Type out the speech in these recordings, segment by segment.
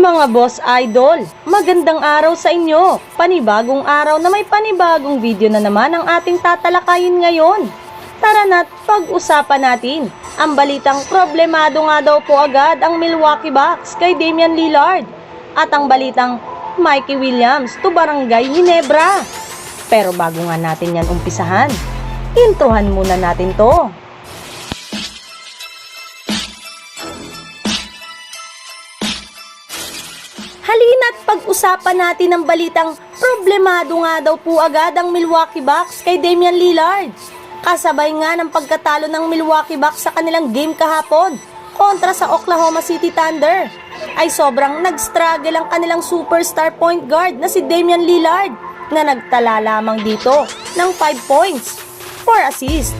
Mga boss idol, magandang araw sa inyo. Panibagong araw na may panibagong video na naman ang ating tatalakayin ngayon. Tara na't pag-usapan natin ang balitang problemado nga daw po agad ang Milwaukee Bucks kay Damian Lillard at ang balitang Mikey Williams to Barangay Ginebra. Pero bago nga natin yan umpisahan, introhan muna natin to. Halina't pag-usapan natin ang balitang problemado nga daw po agad ang Milwaukee Bucks kay Damian Lillard. Kasabay nga ng pagkatalo ng Milwaukee Bucks sa kanilang game kahapon kontra sa Oklahoma City Thunder ay sobrang nag-struggle ang kanilang superstar point guard na si Damian Lillard na nagtala lamang dito ng 5 points, 4 assists,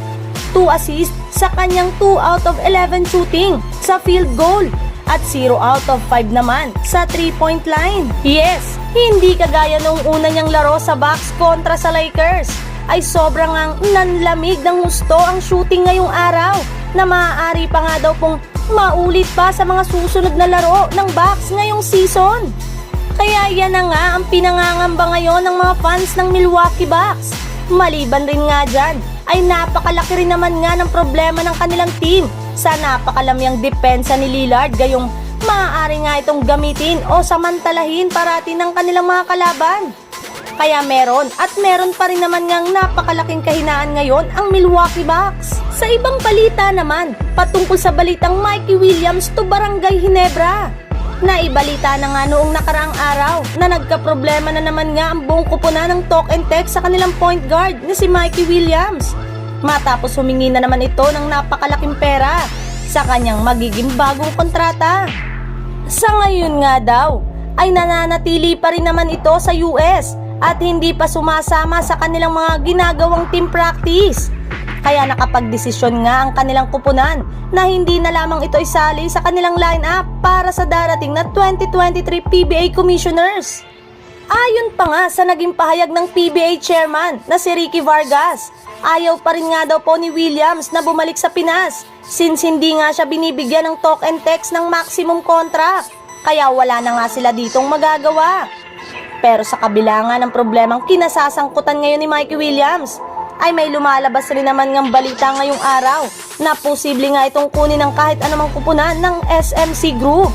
2 assists sa kanyang 2 out of 11 shooting sa field goal at 0 out of 5 naman sa 3-point line. Yes, hindi kagaya nung una niyang laro sa Bucks kontra sa Lakers ay sobrang ang nanlamig ng husto ang shooting ngayong araw na maaari pa nga daw pong maulit pa sa mga susunod na laro ng Bucks ngayong season. Kaya yan na nga ang pinangangamba ngayon ng mga fans ng Milwaukee Bucks. Maliban rin nga dyan, ay napakalaki rin naman nga ng problema ng kanilang team sa napakalamyang depensa ni Lillard gayong maaari nga itong gamitin o samantalahin parati ng kanilang mga kalaban. Kaya meron at meron pa rin naman ngang napakalaking kahinaan ngayon ang Milwaukee Bucks. Sa ibang balita naman, patungkol sa balitang Mikey Williams to Barangay Ginebra. Naibalita na nga noong nakaraang araw na nagka-problema na naman nga ang buong kupunan ng talk and text sa kanilang point guard na si Mikey Williams. Matapos humingi na naman ito ng napakalaking pera sa kanyang magiging bagong kontrata. Sa ngayon nga daw, ay nananatili pa rin naman ito sa US at hindi pa sumasama sa kanilang mga ginagawang team practice. Kaya nakapagdesisyon nga ang kanilang kupunan na hindi na lamang ito isali sa kanilang lineup para sa darating na 2023 PBA Commissioners. Ayon pa nga sa naging pahayag ng PBA chairman na si Ricky Vargas, ayaw pa rin nga daw po ni Williams na bumalik sa Pinas since hindi nga siya binibigyan ng talk and text ng maximum contract. Kaya wala na nga sila ditong magagawa. Pero sa kabila nga ng problemang kinasasangkutan ngayon ni Mikey Williams, ay may lumalabas rin naman ng balita ngayong araw na posible nga itong kunin ng kahit anumang kupunan ng SMC Group.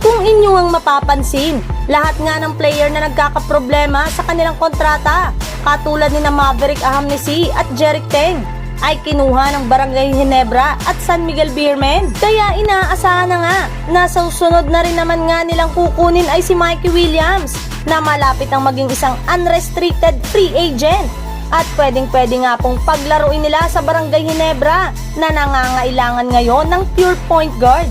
Kung inyo ang mapapansin, lahat nga ng player na nagkakaproblema sa kanilang kontrata, katulad ni na Maverick Ahamnesi at Jerick Teng, ay kinuha ng Barangay Ginebra at San Miguel Beermen. Kaya inaasahan na nga na sa susunod na rin naman nga nilang kukunin ay si Mikey Williams na malapit ang maging isang unrestricted free agent at pwedeng pwede nga pong paglaruin nila sa Barangay Ginebra na nangangailangan ngayon ng pure point guard.